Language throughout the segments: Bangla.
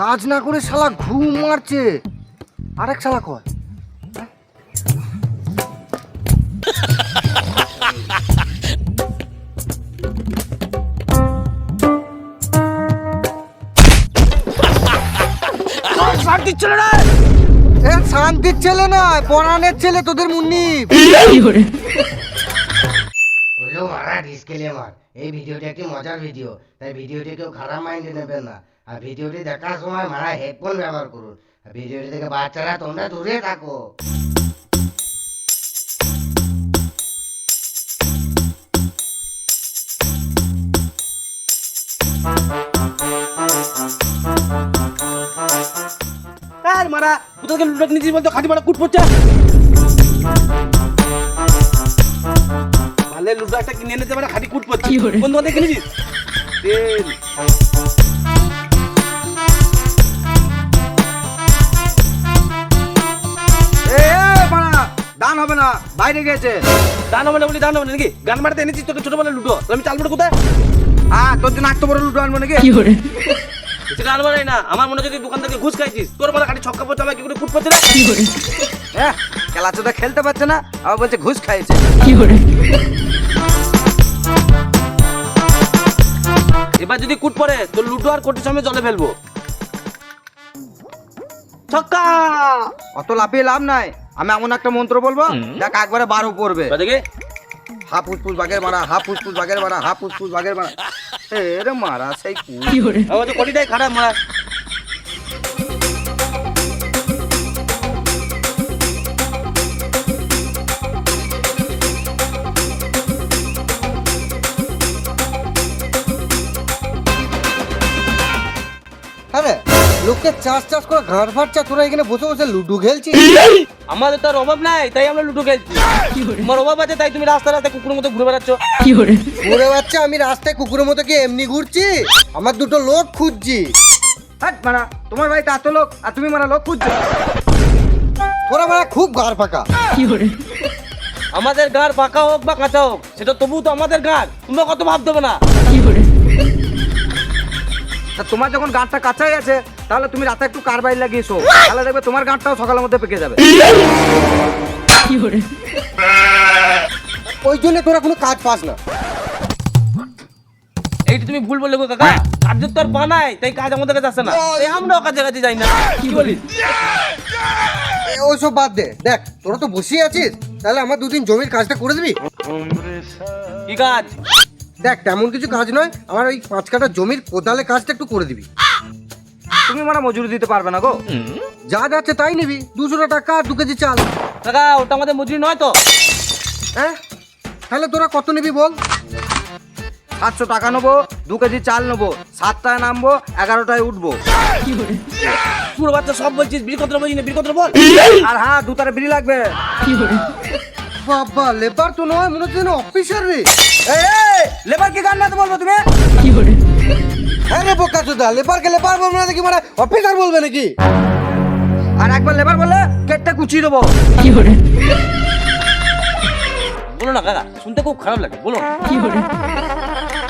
কাজ না করে শালা ঘুম মারছে। আরেক শালা কয়। এ শান্তির ছেলে নয় পরাণের ছেলে, তোদের মুন্নি। ডিসক্লেমার এই ভিডিওটি একটি মজার ভিডিও, তাই ভিডিওটি কেউ খারাপ মাইন্ডে নেবেন না। আর ভিডিওটি দেখার সময় মারা হেডফোন ব্যবহার করুন। আর ভিডিওটি থেকে বাচ্চারা তোমরা দূরে থাকো। মারা কোথাও লুটো নিয়েছিস বলতো খাটি মারা কুট পড়ছে। ভালে লুটো একটা কিনে এনেছে মানে খাটি কুট পড়ছে কোন দোকান তেল। পাড়া দান হবে না বাইরে গেছে দান হবে না বলি দান হবে না নাকি? গান মারতে এনেছিস তোকে ছোট বলে লুটো তাহলে আমি চাল মুটো কোথায়? হ্যাঁ তোর জন্য এত বড় লুটো আনব নাকি? সেটা না। আমার মনে যদি দোকান থেকে ঘুষ খাইছিস তোর খাটি ছক্কা পড়ছে আমার কি করে কুট না হ্যাঁ খেলতে পারছে না আবার বলছে ঘুষ খাইছে। এবার যদি কুট পড়ে তোর লুটো আর কোটির সময় জলে ফেলব। ছক্কা! অত লাফিয়ে লাভ নাই। আমি এমন একটা মন্ত্র বলব দেখ একবারে বারো পড়বে। দেখে হা ফুসফুস বাগের মারা হা ফুসফুস বাগের মারা হা ফুসফুস বাগের মারা। এ রে মারা সেই কু আমার তো কোটিটাই খারাপ মারা। লোককে চাষ চাষ করে ফাটছে তোরা এখানে বসে বসে লুডু খেলছিস? আমাদের তো আর অভাব নাই তাই আমরা লুডো খেলছি। তোমার অভাব আছে তাই তুমি রাস্তা রাস্তায় কুকুরের মতো ঘুরে বেড়াচ্ছ। ঘুরে বাচ্চা আমি রাস্তায় কুকুরের মতো কি এমনি ঘুরছি। আমার দুটো লোক খুঁজছি। হাট মারা তোমার এত লোক আর তুমি মারা লোক খুঁজছো। তোরা মারা খুব গাড় ফাঁকা। আমাদের গাড় পাকা হোক বা কাঁচা হোক সেটা তবু তো আমাদের গাড় তোমরা কত ভাব দেবে না? তা তোমার যখন গাঁটটা কাঁচাই আছে তাহলে তুমি রাতে একটু কারবাই লাগিয়েছো। তাহলে দেখবে তোমার গাঁটটাও সকালের মধ্যে পেকে যাবে। ওই জন্য তোরা কোনো কাজ পাস না। এইটা তুমি ভুল বললে গো কাকা। কাজের তো আর তাই কাজ আমাদের কাছে আসে না। তাই আমরাও কাছে কাছে যাই না। কি বলিস? ওইসব বাদ দে। দেখ তোরা তো বসেই আছিস তাহলে আমার দুদিন জমির কাজটা করে দিবি? কি কাজ? দেখ তেমন কিছু কাজ নয় আমার ওই পাঁচ কাটা জমির কোদালে কাজটা একটু করে দিবি। তুমি মানে মজুরি দিতে পারবে না গো। যা যাচ্ছে তাই নিবি। দুশো টাকা আর দু কেজি চাল। কাকা ওটা আমাদের মজুরি নয় তো। হ্যাঁ তাহলে তোরা কত নিবি বল? সাতশো টাকা নেব দু কেজি চাল নেব সাতটায় নামবো এগারোটায় উঠবো। পুরো বাচ্চা সব বলছিস বিড়িপত্র বলছিস না বিড়িপত্র বল? আর হ্যাঁ দু তারে বিড়ি লাগবে। বাবা লেবার তো নয় মনে হচ্ছে অফিসার রে। লেবার কি গান না তো বলব তুমি? হ্যাঁ রে বোকা চোদা লেবারকে লেবার বলবে না নাকি মানে অফিসার বলবে নাকি? আর একবার লেবার বললে কেটটা কুচিয়ে দেবো। বলো? না কাকা শুনতে খুব খারাপ লাগে বলো। না।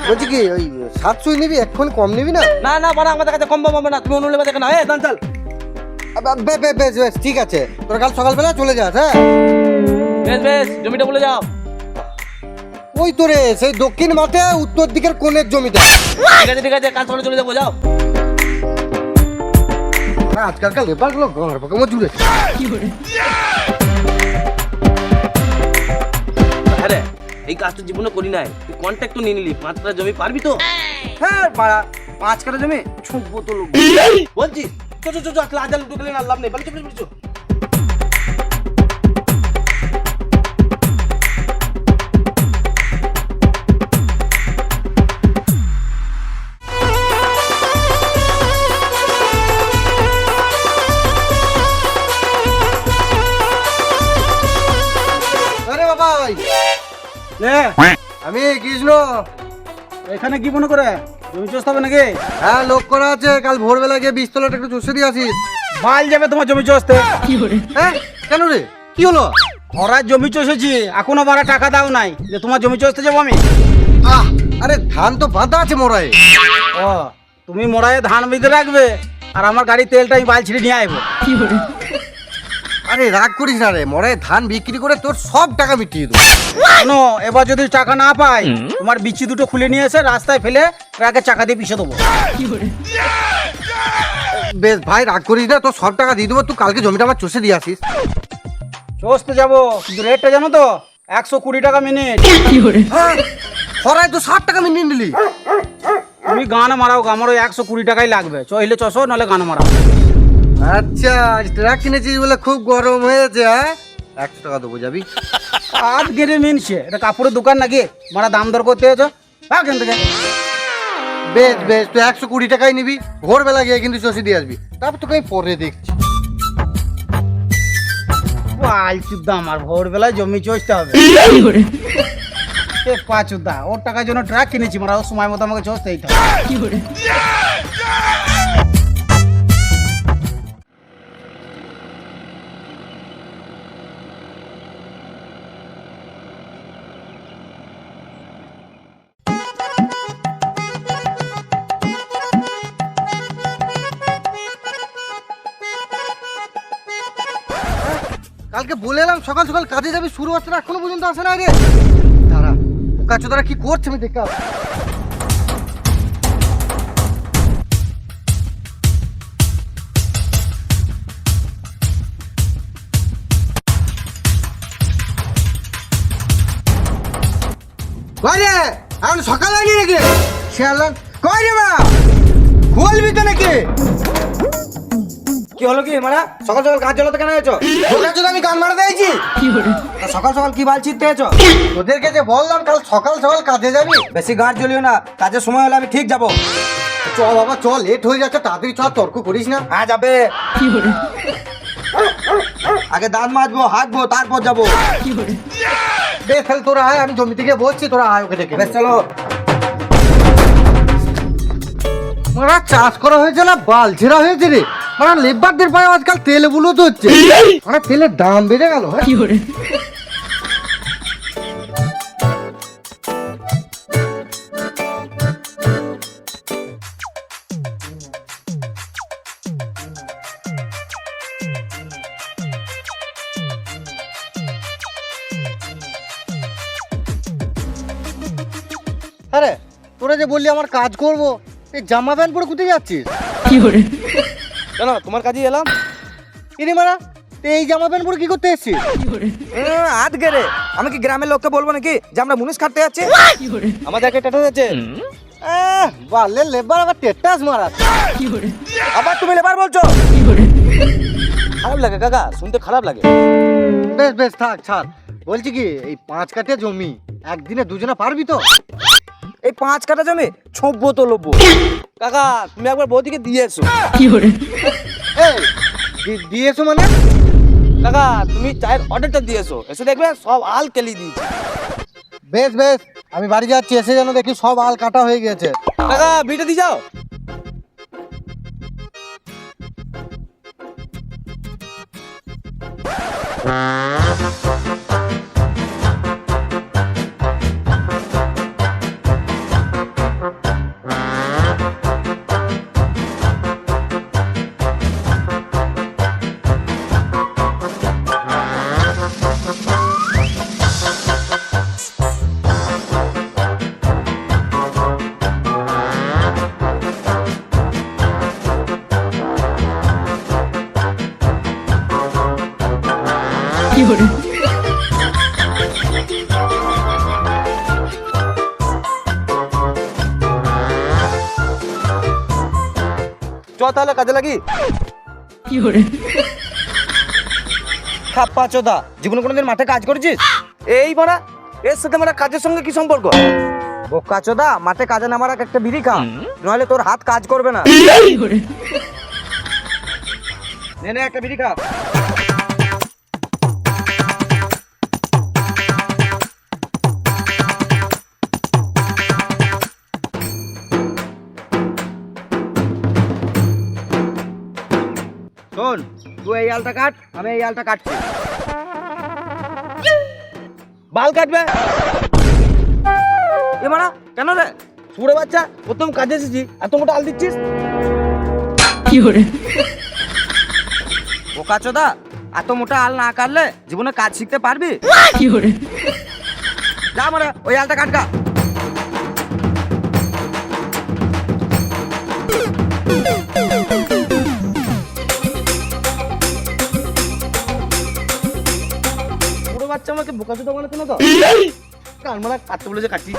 বলছি কি ওই সাতশোই নিবি এখন কম নিবি না? না না বাড়া আমাদের কাছে কম পাবো না তুমি অন্য লেবার দেখে না এ দান চাল। আব- বে- বে- বেশ বেশ ঠিক আছে। তোরা কাল সকালবেলা চলে যাস হ্যাঁ? বেশ বেশ জমিটা বলে যাও। ওই তো রে সেই দক্ষিণ মাঠে উত্তর দিকের কোণের জমিটা ঠিক আছে ঠিক আছে কাজ করে চলে যাব যাও। হ্যাঁ, আজকালকার লেবারগুলো গাঁড় পাকামো জুড়ে হ্যাঁ রে, এই কাজটা জীবনে করি নাই। তুই কন্ট্যাক্ট তো নিয়ে নিলি পাঁচ কাঠা জমি পারবি তো? হ্যাঁ পাড়া পাঁচ কাটা জমি ছুঁকবো তো লোক বলছি চো চো চো চো আজকে আজাল ঢুকলে না লাভ নেই। বলি চো লে আমি কৃষ্ণ। এখানে কি মনে করে? জমি চষতে হবে নাকি? হ্যাঁ লোক করা আছে। কাল ভোরবেলা গিয়ে বিস্তলাটা একটু চষে দিয়ে আসিস। মাল যাবে তোমার জমি চষতে। হ্যাঁ কেন রে? কি হলো? খরার জমি চষেছি এখনও মারা টাকা দাও নাই। যে তোমার জমি চষতে যাব আমি। আহ আরে ধান তো বাঁধা আছে মরায়। ও তুমি মোড়ায় ধান বেঁধে রাখবে আর আমার গাড়ি তেলটা আমি বাল ছিঁড়ে নিয়ে আসব আরে রাগ করিস না রে মরায় ধান বিক্রি করে তোর সব টাকা মিটিয়ে দেবো। শোনো এবার যদি টাকা না পাই তোমার বিচি দুটো খুলে নিয়ে এসে রাস্তায় ফেলে ট্রাকের চাকা দিয়ে পিষে দেবো। বেশ ভাই রাগ করিস না তোর সব টাকা দিয়ে দেবো তুই কালকে জমিটা আমার চষে দিয়ে আসিস। চষতে যাব কিন্তু রেটটা জানো তো একশো কুড়ি টাকা মিনিট হ্যাঁ খরায় তো ষাট টাকা মিটিয়ে নিলি। তুমি গান মারাও গো, আমার ওই একশো কুড়ি টাকাই লাগবে। চইলে চষো নাহলে গান মারাও। আচ্ছা আজ ট্রাক কিনেছিস বলে খুব গরম হয়েছে হ্যাঁ? একশো টাকা দেবো যাবি? আজ গেড়ে মিনছে। এটা কাপড়ের দোকান নাকি? মারা দাম দর করতে হয়েছ। কেন থেকে। বেশ বেশ তুই একশো কুড়ি টাকাই নিবি। ভোরবেলা গিয়ে কিন্তু চষে দিয়ে আসবি। তারপর তোকে আমি পরে দেখছি। আলচুদ্দা আমার ভোরবেলায় জমি চষতে হবে। এ পাঁচুদ্দা ওর টাকার জন্য ট্রাক কিনেছি মারা ওর সময় মতো আমাকে চষতেই হবে। কালকে বলে এলাম, সকাল সকাল কাজে যাবি, শুরু হচ্ছে না, এখনও পর্যন্ত আসে না রে দাঁড়া কাছে তারা কি করছে আমি দেখে আসছি। কই রে? এখন সকাল হয়নি নাকি? শিয়ালান কই রে মা? বলবি তো নাকি? কি হলো কি? মারা, সকাল সকাল কাজ চলাতে কেন হয়েছো তোর জন্য আমি গান মারা দিয়েছি সকাল সকাল কি বাল চিনতে হয়েছো তোদেরকে যে বললাম, কাল সকাল সকাল কাজে যাবি? বেশি গাছ জ্বলিও না, কাজের সময় হলে আমি ঠিক যাব। চল বাবা, চল লেট হয়ে যাচ্ছে, তাড়াতাড়ি চল, তর্ক করিস না। হ্যাঁ যাবে। আগে দাঁত মাজবো হাঁকবো তারপর যাব। বেশ তাহলে তোরা আয়, আমি জমি থেকে বলছি তোরা আয় ওকে ডেকে বেশ, চলো। মারা, চাষ করা হয়েছে না? বাল ছেঁড়া হয়েছে রে? মারা লেবারদের পায়ে আজকাল তেল বুলো তো হচ্ছে মারা তেলের দাম বেড়ে গেল হ্যাঁ। আরে তোরা যে বললি আমার কাজ করব এই জামা প্যান্ট পরে কোথায় যাচ্ছিস? কেন তোমার কাজে এলাম। ইনি মারা এই জামা প্যান্ট পরে কি করতে এসছিস? হাত গেরে আমি কি গ্রামের লোককে বলব নাকি যে আমরা মুনিশ খাটতে যাচ্ছি? আমাদেরকে টেটা যাচ্ছে আহ, বালের লেবার আবার টেটাস মারা। আবার তুমি লেবার বলছো? খারাপ লাগে কাকা শুনতে খারাপ লাগে। বেশ বেশ থাক ছাড়। বলছি কি এই পাঁচ কাঠে জমি একদিনে দুজনে পারবি তো? এই পাঁচ কাটা জমি ছব্বো তো লোবো। কাকা তুমি একবার বৌদিকে দিয়ে এসো। এই দি- দিয়েছ মানে? কাকা তুমি চায়ের অর্ডারটা দিয়ে এসো। এসে দেখবে সব আল কেলি দিয়েছি। বেশ বেশ আমি বাড়ি যাচ্ছি এসে যেন দেখি সব আল কাটা হয়ে গেছে কাকা বিটা দিয়ে যাও। তাহলে কাজে লাগি? খাপ্পা চোদা জীবনে কোনোদিন মাঠে কাজ করেছিস? এই মারা এর সাথে মানে কাজের সঙ্গে কি সম্পর্ক? বোকা চোদা মাঠে কাজে নামার একটা বিড়ি খা নাহলে তোর হাত কাজ করবে না। নে নে একটা বিড়ি খা। তুই এই আলটা কাট আমি এই আলটা কাটছি। বাল কাটবে। এ মারা কেন রে? সুরে বাচ্চা প্রথম কাজে এসেছি এত মোটা আল দিচ্ছিস? বোকা চোদা এত মোটা আল না কাটলে জীবনে কাজ শিখতে পারবি? যা মারা ওই আলটা কাটকা পুরো আমাকে বোকা চোদা বানাতে না তো? কান মারা কাটতে বলে যে কাটছি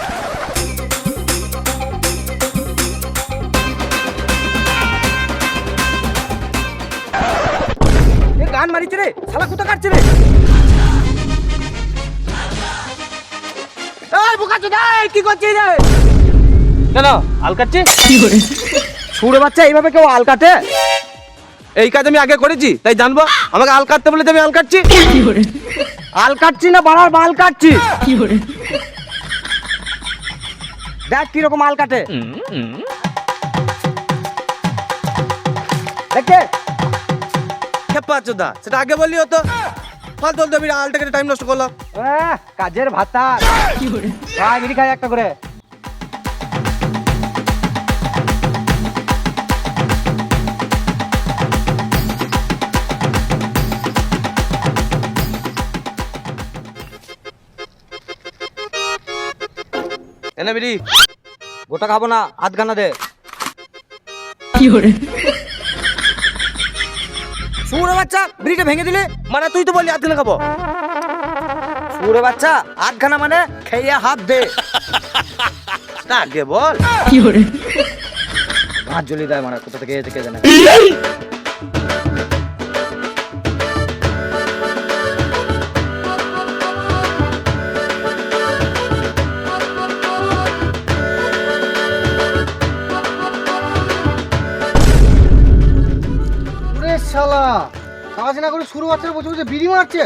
গান মারিছে রে শালা কোথা কাটছে রে। এই বোকা চোদা কি করছিস রে? কেন আল কাটছে। ছুড়ে বাচ্চা এইভাবে কেউ আল কাটে? এই কাজ আমি আগে করেছি তাই জানব? আমাকে আল কাটতে বলে আমি আল কাটছি। আল কাটছি না বাড়ার বাল কাটছি। দেখ কীরকম আল কাটে। দেখে খেপা চোদা সেটা আগে হতো। ফালতু আলটা কেটে টাইম নষ্ট করলাম। কাজের ভাতা। বিড়ি খাই একটা করে। এনে বিড়ি গোটা খাব না আধ গানা দে। সুরে বাচ্চা বিড়িটা ভেঙে দিলে? মানে তুই তো বললি আধ গানা খাব। সুরে বাচ্চা আধ গানা মানে খেয়ে হাত দে। তা আগে বল। হাত জ্বলি দেয় মানে কোথা থেকে এসে কে জানে। কাজ না করে শুরু বাচ্চারা বসে বসে বিড়ি মারছে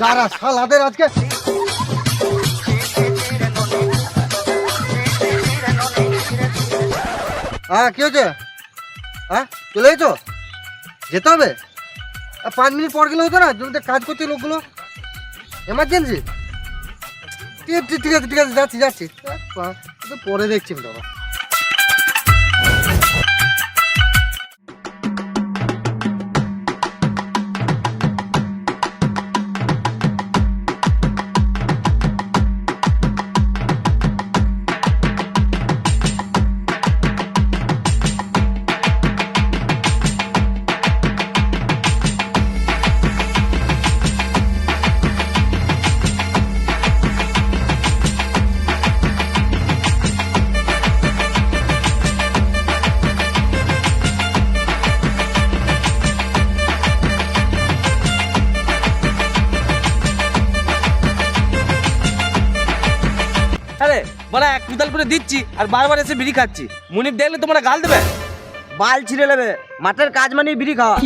যারা শালাদের আজকে হ্যাঁ কি হচ্ছে হ্যাঁ চলে গেছো যেতে হবে? পাঁচ মিনিট পর গেলে হতো না জমিতে কাজ করছে লোকগুলো। এমার্জেন্সি ঠিক আছে ঠিক আছে যাচ্ছি যাচ্ছি। পরে দেখছি বাবা বলা এক কুদাল করে দিচ্ছি আর বারবার এসে বিড়ি খাচ্ছি। মুনিপ দেখলে তোমরা গাল দেবে। বাল ছিঁড়ে নেবে। মাঠের কাজ মানে বিড়ি খাওয়া।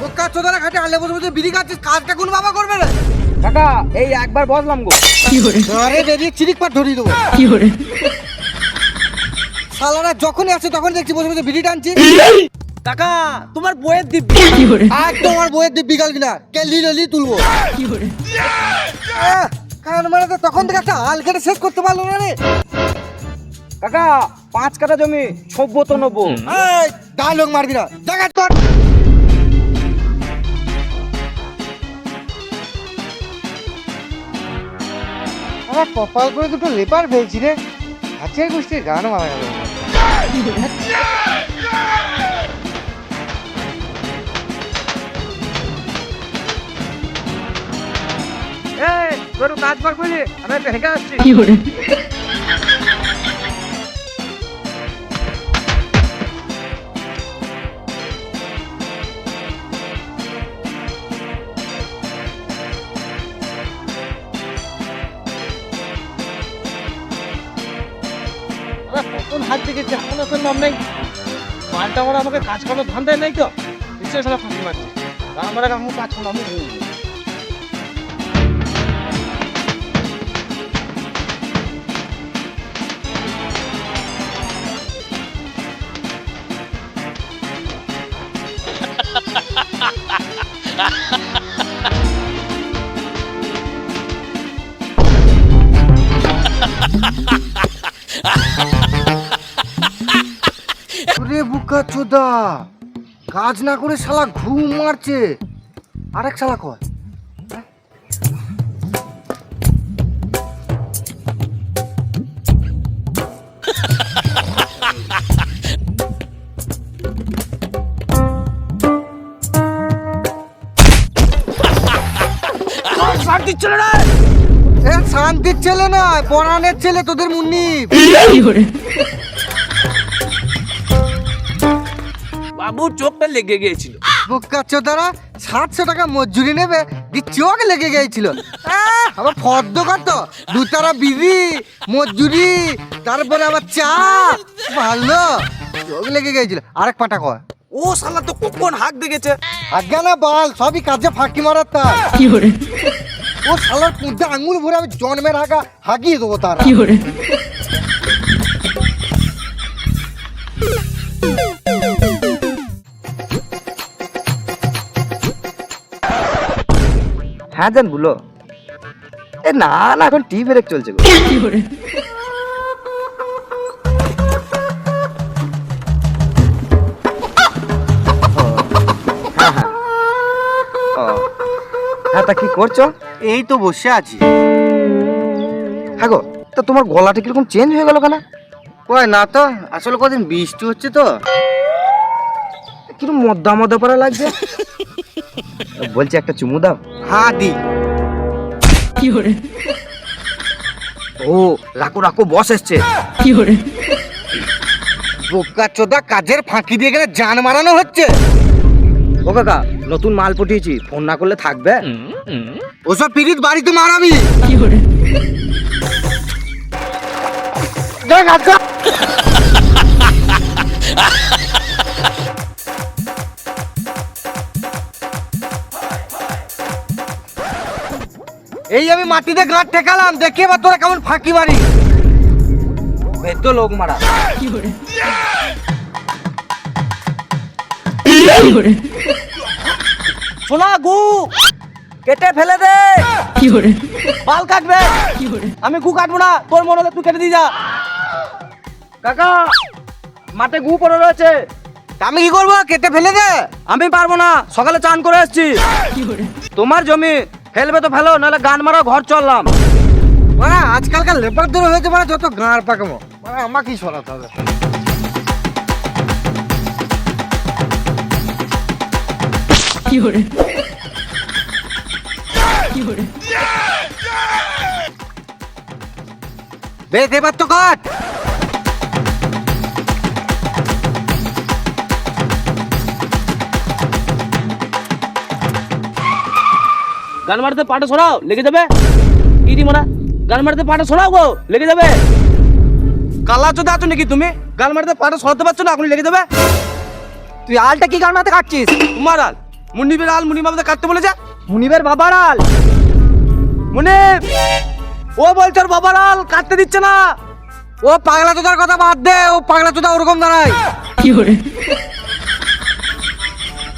বোকা চোদারা খাটে আলে বসে বসে বিড়ি খাচ্ছিস কাজটা কোন বাবা করবে রে? কাকা এই একবার বসলাম গো। আরে বেরিয়ে চিরিক পাট ধরিয়ে দেবো। শালারা যখনই আসে তখন দেখছি বসে বসে বিড়ি টানছি। কাকা তোমার বইয়ের দিব্যি। একদম আমার বইয়ের দিক বিকাল কিনা। কেলি রেলি তুলবো। কান মানে তো তখন থেকে একটা হাল কেটে শেষ করতে পারল না রে। কাকা পাঁচ কাটা জমি সভ্য তো নব্বো ডায়লগ মারবি না। দেখা কর আমার কপাল করে দুটো লেপার পেয়েছি রে। হাতের গোষ্ঠীর গান মারা গেল। এই কাজ কর বুঝলি আমি একটা হেঁকে আসছি। কখন হাত এখন এখন নাম নেই মালটা আমার আমাকে কাজ করানোর ধান্দায় নেই তো? নিশ্চয়ই সারা ফাঁকি মারছে। আমার আমি কাজ করো আমি রে বুকা চোদা কাজ না করে শালা ঘুম মারছে। আরেক শালা কয়। এ শান্তির ছেলে নয় পরাণের ছেলে তোদের মুন্নি বাবুর চোখটা লেগে গিয়েছিল। বুকাচ্ছ তারা সাতশো টাকা মজুরি নেবে দি চোখ লেগে গিয়েছিল। আবার ফর্দ কত? দুতারা বিবি মজুরি তারপরে আবার চা। ভালো চোখ লেগে গিয়েছিল। আরেক পাটা কয়। ও শালা তো কখন হাঁক দেখেছে। আজ্ঞা না বাল সবই কাজে ফাঁকি মারার তা ও শালার পুঁতে আঙুল ভরে আমি জন্মের হাগা হাগিয়ে দেবো তার। হ্যাঁ জান বলো। এ না না এখন টিভি ব্রেক চলছে তা কি করছ? এই তো বসে আছি। হ্যাঁ গো তা তোমার গলাটা কীরকম চেঞ্জ হয়ে গেল কেন? কয় না তো আসলে কদিন বৃষ্টি হচ্ছে তো। কীরকম মদ্দা মদ্দা পড়া লাগছে? বলছি একটা চুমু দাও। হ্যাঁ দি। ও রাখো রাখো বস এসছে। বোকা চোদা কাজের ফাঁকি দিয়ে গেলে জান মারানো হচ্ছে। ও কাকা নতুন মাল পটিয়েছি ফোন না করলে থাকবে। ওসব পিরিত বাড়িতে মারাবি দেখ আচ্ছা এই আমি মাটিতে গাঁট ঠেকালাম দেখি এবার তোরা কেমন ফাঁকি মারি। এই তো লোক মারা শোনা গু। কেটে ফেলে দে। কি করে? বাল কাটবে। কি করে? আমি গু কাটবো না তোর মনে হলে তুই কেটে দিয়ে যা। কাকা মাঠে গু পড়ে রয়েছে। তা আমি কি করব? কেটে ফেলে দে। আমি পারব না সকালে চান করে এসেছি। তোমার জমি ফেলবে তো ফেলো নাহলে গান মারা ঘর চললাম। মানে আজকালকার লেবার ধরে হয়েছে মানে যত গাঁড় পাকামো মানে আমাকেই সরাতে হবে। বেশ এবার তো কাট গান মারতে পাটা সরাও লেগে যাবে? ইরি মারা? গান মারতে পাটা সরাও গো লেগে যাবে? কালা চোদা আছো নাকি তুমি? গান মারতে পাটা সরাতে পারছ না এখন লেগে যাবে? তুই আলটা কি গান মারতে কাটছিস? তোমার আল। মুন্নিবের আল মুনি মামাদের কাটতে বলেছে? মুনিবের বাবার আল? মুনিব ও বলছে ওর বাবার আল কাটতে দিচ্ছে না। ও পাগলা চোদার কথা বাদ দে ও পাগলা চোদা ওরকম দাঁড়ায়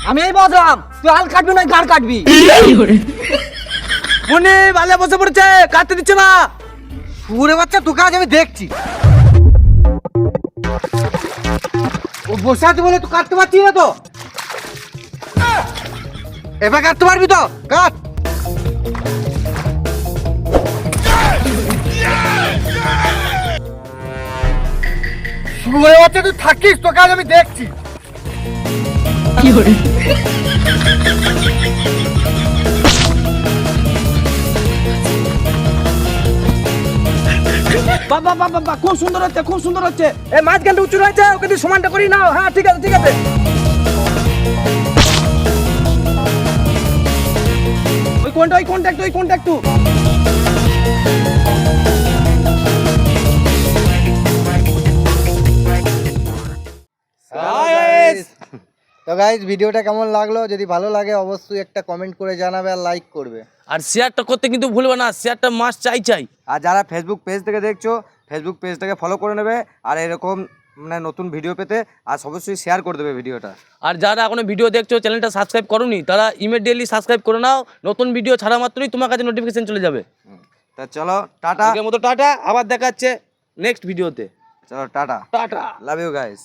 আমি এই বললাম তুই আল কাটবি না গান কাটবি। মুনিব আলে বসে পড়েছে কাটতে দিচ্ছে না। সুরে বাচ্চা তোকে আজ আমি দেখছি। ও বসে আছে বলে তুই কাটতে পারছিস না তো। এবার কাটতে পারবি তো কাট সুরে বাচ্চা তুই থাকিস তোকে আজ আমি দেখছি। বাবা বাবা বাবা খুব সুন্দর হচ্ছে খুব সুন্দর হচ্ছে। এই মাঝখানটা উঁচু রয়েছে ওকে সমানটা করি নাও। হ্যাঁ ঠিক আছে ঠিক আছে। কোনটা ওই কোনটা একটু ওই কোনটা একটু? তো গাইজ ভিডিওটা কেমন লাগল? যদি ভালো লাগে অবশ্যই একটা কমেন্ট করে জানাবে আর লাইক করবে। আর শেয়ারটা করতে কিন্তু ভুলবে না শেয়ারটা মাস চাই চাই। আর যারা ফেসবুক পেজ থেকে দেখছ ফেসবুক পেজটাকে ফলো করে নেবে। আর এরকম মানে নতুন ভিডিও পেতে আর অবশ্যই শেয়ার করে দেবে ভিডিওটা আর যারা এখনও ভিডিও দেখছ চ্যানেলটা সাবস্ক্রাইব করোনি তারা ইমিডিয়েটলি সাবস্ক্রাইব করে নাও। নতুন ভিডিও ছাড়া মাত্রই তোমার কাছে নোটিফিকেশন চলে যাবে। তা চলো টাটা। মতো টাটা আবার দেখাচ্ছে নেক্সট ভিডিওতে চলো tata. Tata. Love you guys